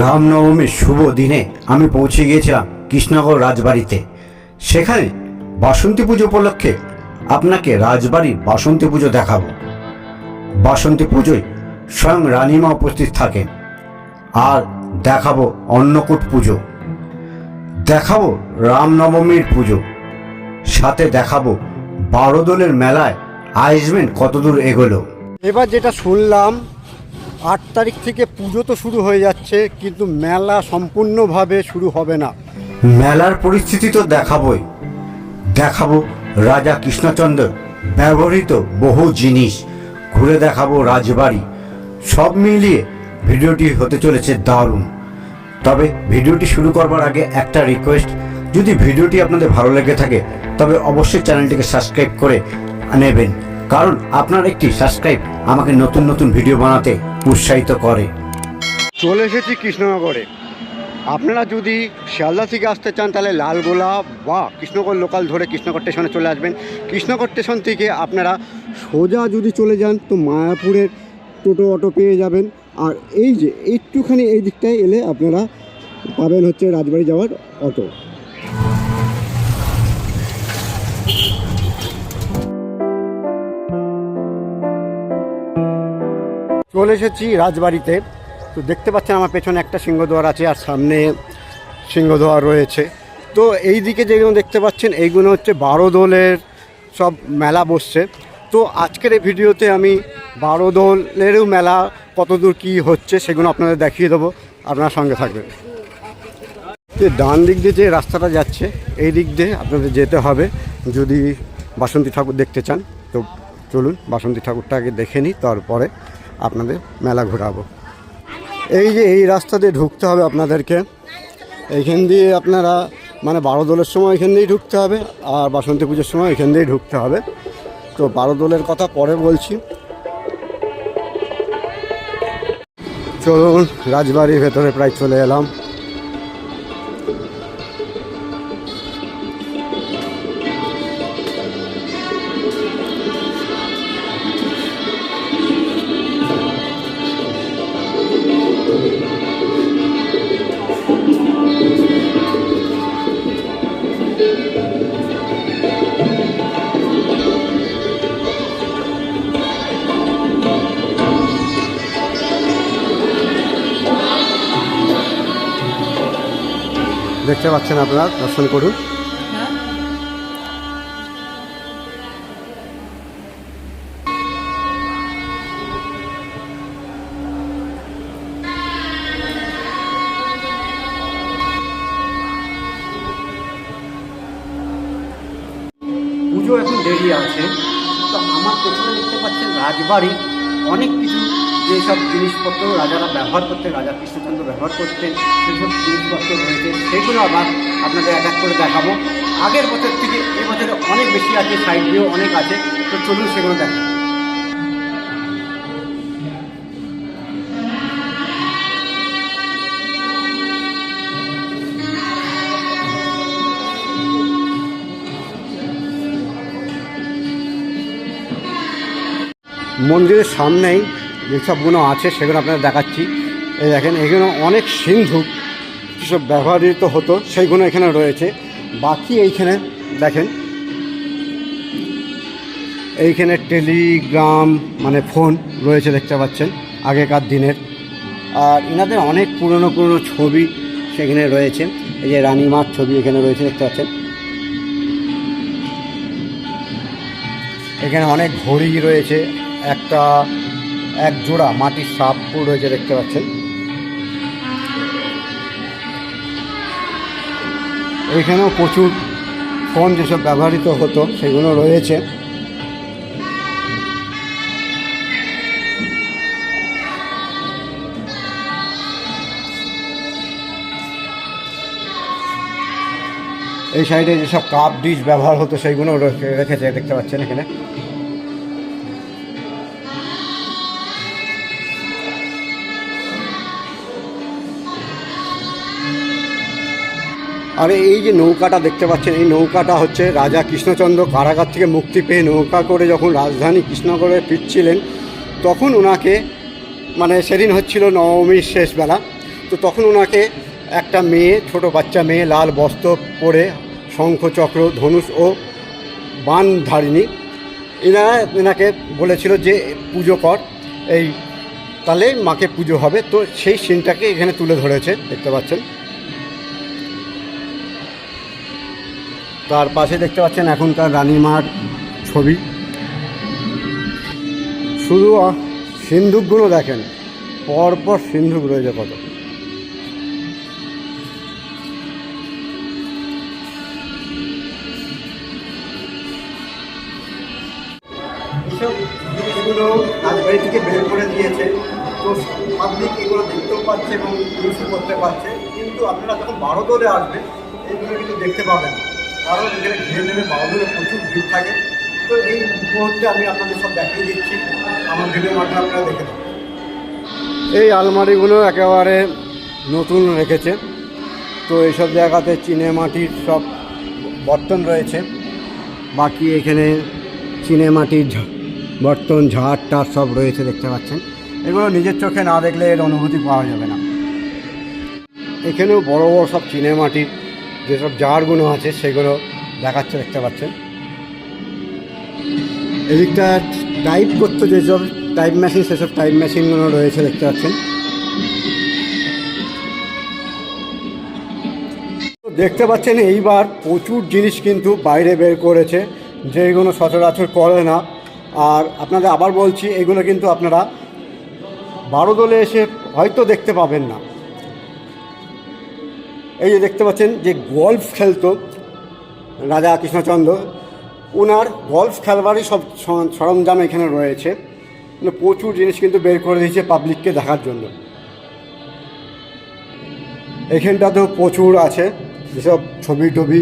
রামনবমীর শুভ দিনে আমি পৌঁছে গিয়েছিলাম কৃষ্ণনগর রাজবাড়িতে। সেখানে বাসন্তী পুজো উপলক্ষে আপনাকে রাজবাড়ির বাসন্তী পুজো দেখাবো। বাসন্তী পুজোয় স্বয়ং রানীমা উপস্থিত থাকেন। আর দেখাবো অন্নকূট পুজো। দেখাবো রামনবমীর পুজো। সাথে দেখাবো বারো দলের মেলায় আয়োজমেন্ট কতদূর এগোলো। এবার যেটা শুনলাম আট তারিখ থেকে পুজো তো শুরু হয়ে যাচ্ছে, কিন্তু মেলা সম্পূর্ণভাবে শুরু হবে না। মেলার পরিস্থিতি তো দেখাবই। দেখাবো রাজা কৃষ্ণচন্দ্র, ব্যবহৃত বহু জিনিস। ঘুরে দেখাবো রাজবাড়ি। সব মিলিয়ে ভিডিওটি হতে চলেছে দারুণ। তবে ভিডিওটি শুরু করবার আগে একটা রিকোয়েস্ট যদি ভিডিওটি আপনাদের ভালো লেগে থাকে, তবে অবশ্যই চ্যানেলটিকে সাবস্ক্রাইব করে নেবেন। কারণ আপনার একটি সাবস্ক্রাইব আমাকে নতুন নতুন ভিডিও বানাতে উৎসাহিত করে। চলে এসেছি কৃষ্ণনগরে। আপনারা যদি শিয়ালদা থেকে আসতে চান, তাহলে লালগোলা বা কৃষ্ণনগর লোকাল ধরে কৃষ্ণনগর স্টেশনে চলে আসবেন। কৃষ্ণনগর স্টেশন থেকে আপনারা সোজা যদি চলে যান, তো মায়াপুরের টোটো অটো পেয়ে যাবেন। আর এই যে একটুখানি এই দিকটায় এলে আপনারা পাবেন হচ্ছে রাজবাড়ি যাওয়ার অটো। চলে এসেছি রাজবাড়িতে। তো দেখতে পাচ্ছেন আমার পেছনে একটা সিংহদ্বার আছে আর সামনে সিংহদ্বার রয়েছে। তো এই দিকে যেগুলো দেখতে পাচ্ছেন, এইগুলো হচ্ছে বারো দোলের সব মেলা বসছে। তো আজকের এই ভিডিওতে আমি বারো দোলেরও মেলা কতদূর কী হচ্ছে সেগুলো আপনাদের দেখিয়ে দেবো। আপনার সঙ্গে থাকবেন। যে ডান দিক দিয়ে যে রাস্তাটা যাচ্ছে, এই দিক দিয়ে আপনাদের যেতে হবে। যদি বাসন্তী ঠাকুর দেখতে চান, তো চলুন বাসন্তী ঠাকুরটা আগে দেখে নিই তারপরে। আপনাদের মেলা ঘোরাবো। এই যে এই রাস্তা দিয়ে ঢুকতে হবে আপনাদেরকে। এইখান দিয়ে আপনারা মানে বারো দোলের সময় এখান দিয়েই ঢুকতে হবে, আর বাসন্তী পুজোর সময় এখান দিয়েই ঢুকতে হবে। তো বারো দোলের কথা পরে বলছি। চলুন, রাজবাড়ির ভেতরে প্রায় চলে এলাম। দেখতে পাচ্ছেন আপনারা, দর্শন করুন। পুজো এখন দেরি আছে, তো আমার পেছনে দেখতে পাচ্ছেন রাজবাড়ির অনেক কিছু যেসব জিনিসপত্র রাজারা ব্যবহার করতেন, রাজা কৃষ্ণচন্দ্র ব্যবহার করতেন, সেসব জিনিসপত্র রয়েছে, সেগুলো আবার আপনাদের এক এক করে দেখাবো। আগের বছর থেকে এবছরে অনেক বেশি আছে সাইড দিয়েও অনেক আছে, তো চলুন সেগুলো দেখা। মন্দিরের সামনেই যেসবগুলো আছে সেগুলো আপনাদের দেখাচ্ছি। এই দেখেন, এগুলো অনেক সিন্ধু যেসব ব্যবহৃত হতো, সেইগুলো এখানে রয়েছে। বাকি এইখানে দেখেন, এইখানে টেলিগ্রাম মানে ফোন রয়েছে দেখতে পাচ্ছেন, আগেকার দিনের। আর এনাদের অনেক পুরনো পুরনো ছবি সেখানে রয়েছে। এই যে রানীমার ছবি এখানে রয়েছে দেখতে পাচ্ছেন। এখানে অনেক ঘড়ি রয়েছে, একটা এক জোড়া মাটির সাপ রয়েছে দেখতে পাচ্ছেন। এখানেও প্রচুর ফোন যেসব ব্যবহৃত হতো, সেগুলো রয়েছে। এই সাইডে যেসব কাপ ডিশ ব্যবহার হতো সেইগুলো রেখেছে, দেখতে পাচ্ছেন এখানে। আর এই যে নৌকাটা দেখতে পাচ্ছেন, এই নৌকাটা হচ্ছে রাজা কৃষ্ণচন্দ্র কারাগার থেকে মুক্তি পেয়ে নৌকা করে যখন রাজধানী কৃষ্ণনগরে ফিরছিলেন, তখন ওনাকে মানে সেদিন হচ্ছিল নবমীর শেষ বেলা, তো তখন ওনাকে একটা মেয়ে, ছোট বাচ্চা মেয়ে, লাল বস্ত্র পরে শঙ্খ, চক্র, ধনুষ ও বান ধারিণী এনারা এনাকে বলেছিল যে পুজো কর, এই তাহলে মাকে পুজো হবে, তো সেই সিনটাকে এখানে তুলে ধরেছে, দেখতে পাচ্ছেন। তার পাশে দেখতে পাচ্ছেন এখনকার রানী রানীমার ছবি। শুধু সিন্ধুকগুলো দেখেন, পরপর সিন্ধুক রয়েছে কত। জিনিসগুলো রাজবাড়ি থেকে বের করে দিয়েছে। তো পাবলিক এগুলো দেখতেও পাচ্ছে এবং ইউজও করতে পারছে। কিন্তু আপনারা যখন বারো দলে আসবেন, এইগুলো কিন্তু দেখতে পাবেন। কারণ এখানে ঘিরে নেমে দলে প্রচুর ভিড় থাকে। তো এই মুহূর্তে আমি আপনাদের সব দেখিয়ে দিচ্ছি। আমার ভিডিওর মাধ্যমে আপনারা দেখে এই আলমারিগুলো একেবারে নতুন রেখেছে। তো এইসব জায়গাতে চিনে মাটির সব বর্তন রয়েছে। বাকি এখানে চিনে মাটির বর্তন, ঝাড় টার সব রয়েছে দেখতে পাচ্ছেন। এগুলো নিজের চোখে না দেখলে এর অনুভূতি পাওয়া যাবে না। এখানেও বড় বড় সব চিনে মাটির যেসব জারগুলো আছে, সেগুলো দেখাচ্ছে, দেখতে পাচ্ছেন। এদিকটা টাইপ করতে যেসব টাইপ মেশিন সেসব টাইপ মেশিনগুলো রয়েছে, দেখতে পাচ্ছেন। দেখতে পাচ্ছেন, এইবার প্রচুর জিনিস কিন্তু বাইরে বের করেছে, যেগুলো সচরাচর করে না। আর আপনাদের আবার বলছি, এগুলো কিন্তু আপনারা বারো দলে এসে হয়তো দেখতে পাবেন না। এই যে দেখতে পাচ্ছেন যে গল্ফ খেলতো রাজা কৃষ্ণচন্দ্র ওনার গল্ফ খেলবারই সব সরঞ্জাম এখানে রয়েছে। মানে প্রচুর জিনিস কিন্তু বের করে দিয়েছে পাবলিককে দেখার জন্য। এখানটাতেও প্রচুর আছে, যেসব ছবি টবি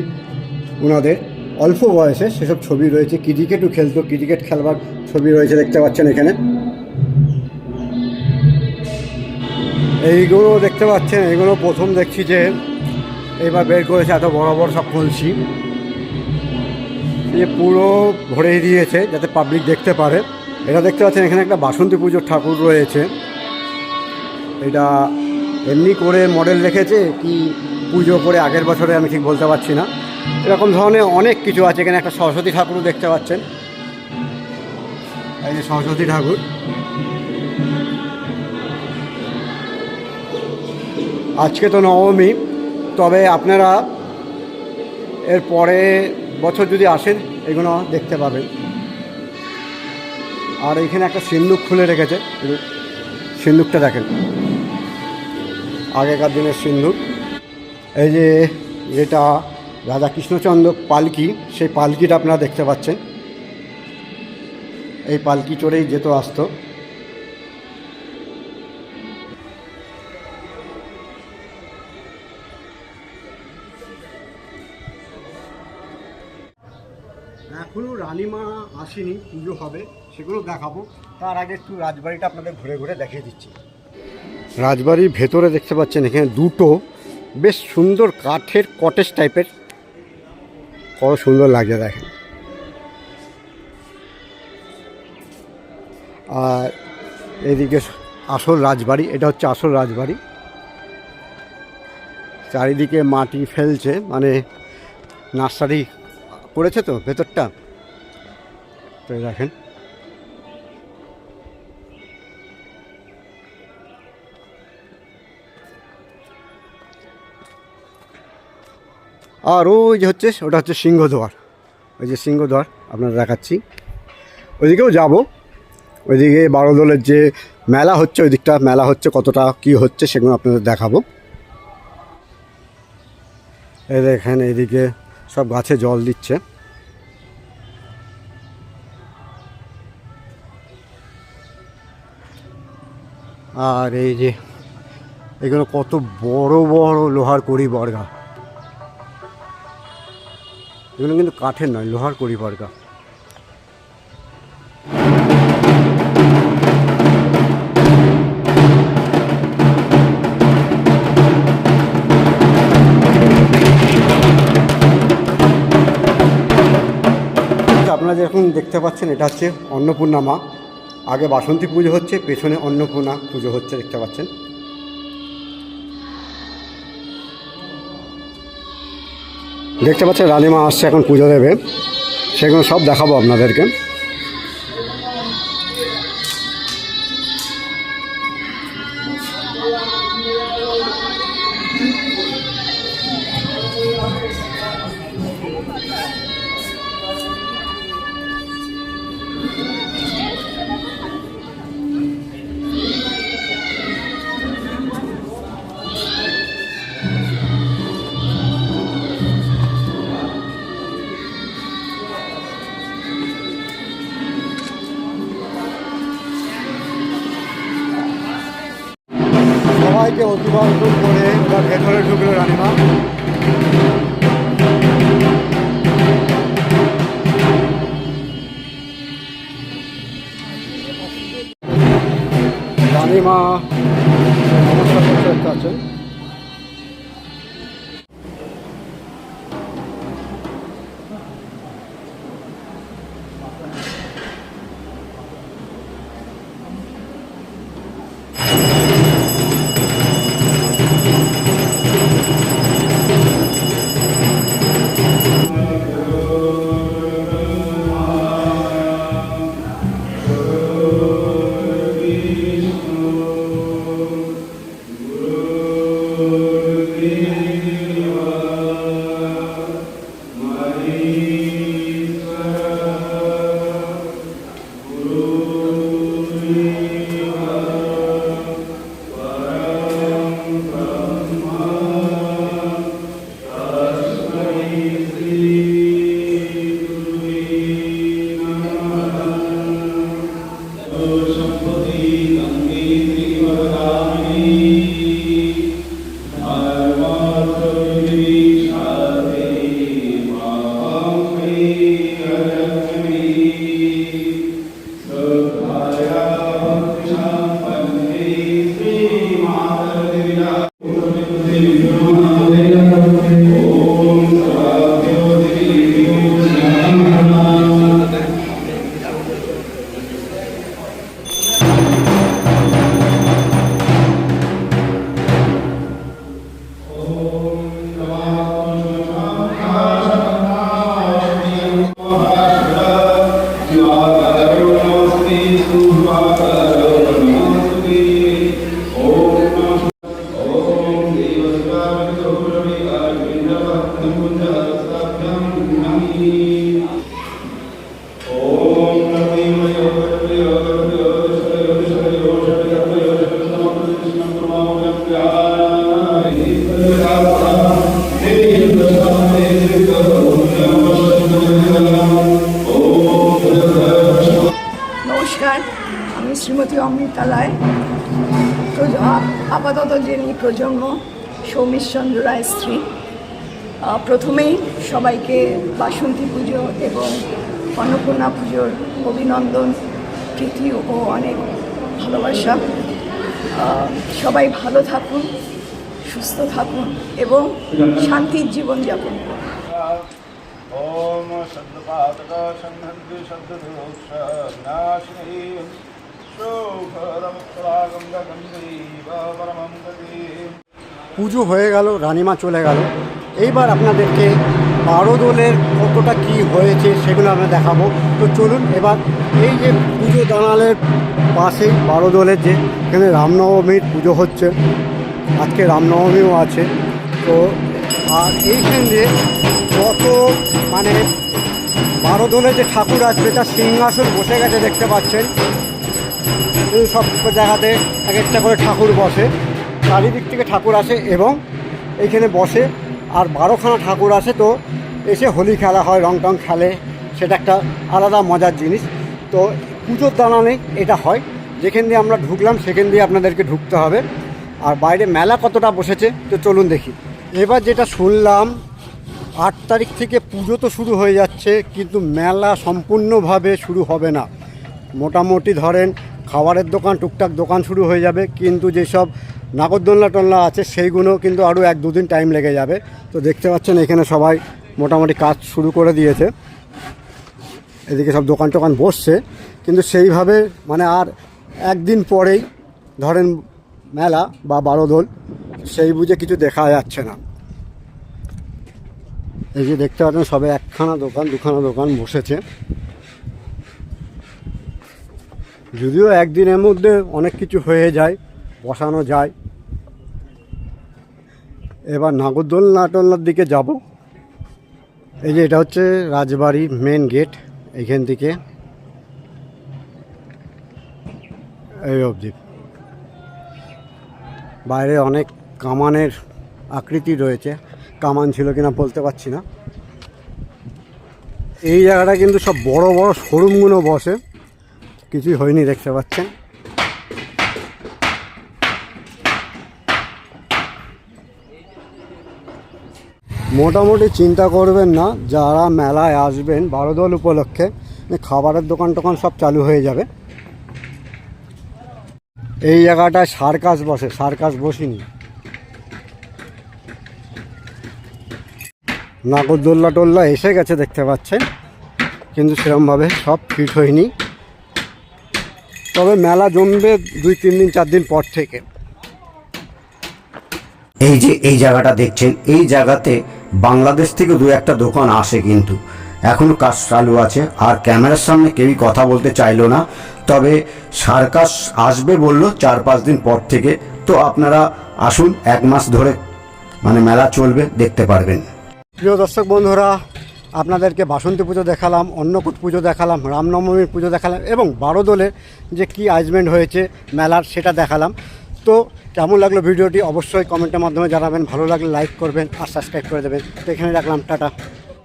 ওনাদের অল্প বয়সে সেসব ছবি রয়েছে। ক্রিকেটও খেলতো, ক্রিকেট খেলবার ছবি রয়েছে দেখতে পাচ্ছেন এখানে। এইগুলো দেখতে পাচ্ছেন এগুলো প্রথম দেখছি যে এবার বের করেছে, এত বড় বড় সব কলসি। যে পুরো ভরে দিয়েছে, যাতে পাবলিক দেখতে পারে। এটা দেখতে পাচ্ছেন, এখানে একটা বাসন্তী পুজোর ঠাকুর রয়েছে। এটা এমনি করে মডেল রেখেছে, কি পুজো করে আগের বছরে আমি ঠিক বলতে পারছি না। এরকম ধরনের অনেক কিছু আছে, এখানে একটা সরস্বতী ঠাকুরও দেখতে পাচ্ছেন। এই যে সরস্বতী ঠাকুর। আজকে তো নবমী। তবে আপনারা এর পরে বছর যদি আসেন, এগুলো দেখতে পাবেন। আর এখানে একটা সিন্দুক খুলে রেখেছে। সিন্দুকটা দেখেন। আগেকার দিনের সিন্দুক। এই যে যেটা রাজা কৃষ্ণচন্দ্র পালকি, সেই পালকিটা আপনারা দেখতে পাচ্ছেন। এই পালকি চড়েই যেত আসতো। আসেনি, পুজো হবে, সেগুলো দেখাবো। তার আগে একটু রাজবাড়িটা আপনাদের ঘুরে ঘুরে দেখিয়ে দিচ্ছি। রাজবাড়ির ভেতরে দেখতে পাচ্ছেন এখানে দুটো বেশ সুন্দর কাঠের কটেজ টাইপের কত সুন্দর লাগছে দেখেন। আর এদিকে আসল রাজবাড়ি, এটা হচ্ছে আসল রাজবাড়ি। চারিদিকে মাটি ফেলছে মানে নার্সারি করেছে তো ভেতরটা। তো দেখেন আর ওই যে হচ্ছে, ওটা হচ্ছে সিংহদ্বার। ওই যে সিংহদ্বার আপনারা দেখাচ্ছি। ওইদিকেও যাব। ওইদিকে বারোদলের যে মেলা হচ্ছে, ওই দিকটা মেলা হচ্ছে, কতটা কি হচ্ছে সেগুলো আপনাদের দেখাবো। এই দেখেন এদিকে সব গাছে জল দিচ্ছে। আর এই যে, এগুলো কত বড় বড় লোহার কড়ি বর্গা। এগুলো কিন্তু কাঠের নয়, লোহার কড়ি বর্গা। আপনারা যেরকম দেখতে পাচ্ছেন, এটা হচ্ছে অন্নপূর্ণা মা। আগে বাসন্তী পুজো হচ্ছে, পেছনে অন্নপূর্ণা পুজো হচ্ছে, দেখতে পাচ্ছেন। দেখতে পাচ্ছেন, রানীমা আসছে এখন পুজো দেবে। সেগুলো সব দেখাবো আপনাদেরকে। সবাইকে অভিবাদন করে বা ভেতরে ঢুকলো রানীমা। রানীমা নমস্কার করতে আছেন নমস্কার, আমি শ্রীমতী অমৃতা রায় আপাতত যিনি প্রজন্ম, সৌমিশচন্দ্র রায় স্ত্রী প্রথমেই সবাইকে বাসন্তী পুজো এবং অন্নপূর্ণা পুজোর অভিনন্দন, প্রীতি ও অনেক ভালোবাসা। সবাই ভালো থাকুন, সুস্থ থাকুন এবং শান্তির জীবনযাপন করুন। ॐ शब्दपातका सन्धन्ति शब्ददोक्षनाशिनी शोभरमुक्तरागन्धगन्धैव परमं गतिम् পুজো হয়ে গেল রানীমা চলে গেল এইবার আপনাদেরকে বারো দোলের কতটা কি হয়েছে সেগুলো আমরা দেখাবো তো চলুন এবার এই যে পুজো দানালের পাশেই বারো দোলের যে এখানে রামনবমীর পুজো হচ্ছে আজকে রামনবমীও আছে তো আর এইখানে কত মানে বারো দোলের যে ঠাকুর আসবে, তার সিংহাসন বসে গেছে দেখতে পাচ্ছেন। সব জায়গাতে এক একটা করে ঠাকুর বসে, চারিদিক থেকে ঠাকুর আসে এবং এইখানে বসে আর বারোখানা ঠাকুর আসে তো এসে হোলি খেলা হয় রং টং খেলে, সেটা একটা আলাদা মজার জিনিস। তো পুজোর দালানে এটা হয়। যেখান দিয়ে আমরা ঢুকলাম, সেখান দিয়ে আপনাদেরকে ঢুকতে হবে। আর বাইরে মেলা কতটা বসেছে, তো চলুন দেখি। এবার যেটা শুনলাম, আট তারিখ থেকে পুজো তো শুরু হয়ে যাচ্ছে, কিন্তু মেলা সম্পূর্ণভাবে শুরু হবে না। মোটামুটি ধরেন খাবারের দোকান, টুকটাক দোকান শুরু হয়ে যাবে, কিন্তু যেসব নাগরদোলনা টোলনা আছে সেইগুলো কিন্তু আরও এক দুদিন টাইম লেগে যাবে। তো দেখতে পাচ্ছেন এখানে সবাই মোটামুটি কাজ শুরু করে দিয়েছে। এদিকে সব দোকান টোকান বসছে, কিন্তু সেইভাবে মানে আর একদিন পরেই ধরেন মেলা বা বারো দোল সেই বুঝে কিছু দেখা যাচ্ছে না। এই যে দেখতে পাচ্ছেন সবে একখানা দোকান, দুখানা দোকান বসেছে। যদিও একদিনের মধ্যে অনেক কিছু হয়ে যায়, বসানো যায়। এবার নাগরদোলনা টোলনার দিকে যাব। এই যে এটা হচ্ছে রাজবাড়ির মেন গেট এইখান থেকে। এই অবধি। বাইরে অনেক কামানের আকৃতি রয়েছে। কামান ছিল কিনা বলতে পারছি না। এই জায়গাটা কিন্তু সব বড় বড় শোরুমগুলো বসে। কিছুই হয়নি দেখতে পাচ্ছেন। মোটামুটি চিন্তা করবেন না, যারা মেলায় আসবেন বারোদল উপলক্ষে, খাবারের দোকান টোকান সব চালু হয়ে যাবে। এই জায়গাটায় সার্কাস বসে, সার্কাস বসিনি। নাগরদোল্লা টোল্লা এসে গেছে দেখতে পাচ্ছেন। কিন্তু সেরমভাবে সব ফিট হয়নি। তবে মেলা জমবে দুই, তিন দিন, চার দিন পর থেকে। এই যে এই জায়গাটা দেখছেন, এই জায়গাতে বাংলাদেশ থেকে দু একটা দোকান আসে কিন্তু। এখনও কাজ চালু আছে, আর ক্যামেরার সামনে কেউই কথা বলতে চাইলো না। তবে সার্কাস আসবে বলল চার, পাঁচ দিন পর থেকে। তো আপনারা আসুন, এক মাস ধরে মানে মেলা চলবে, দেখতে পারবেন। প্রিয় দর্শক বন্ধুরা, আপনাদেরকে বাসন্তী পুজো দেখালাম, অন্নকূট পুজো দেখালাম, রামনবমীর পুজো দেখালাম এবং বারো দলে যে কি আয়োজমেন্ট হয়েছে মেলার সেটা দেখালাম। তো কেমন লাগল ভিডিওটি অবশ্যই কমেন্টের মাধ্যমে জানাবেন, ভালো লাগলে লাইক করবেন আর সাবস্ক্রাইব করে দেবেন। তো এখানে রাখলাম, টাটা।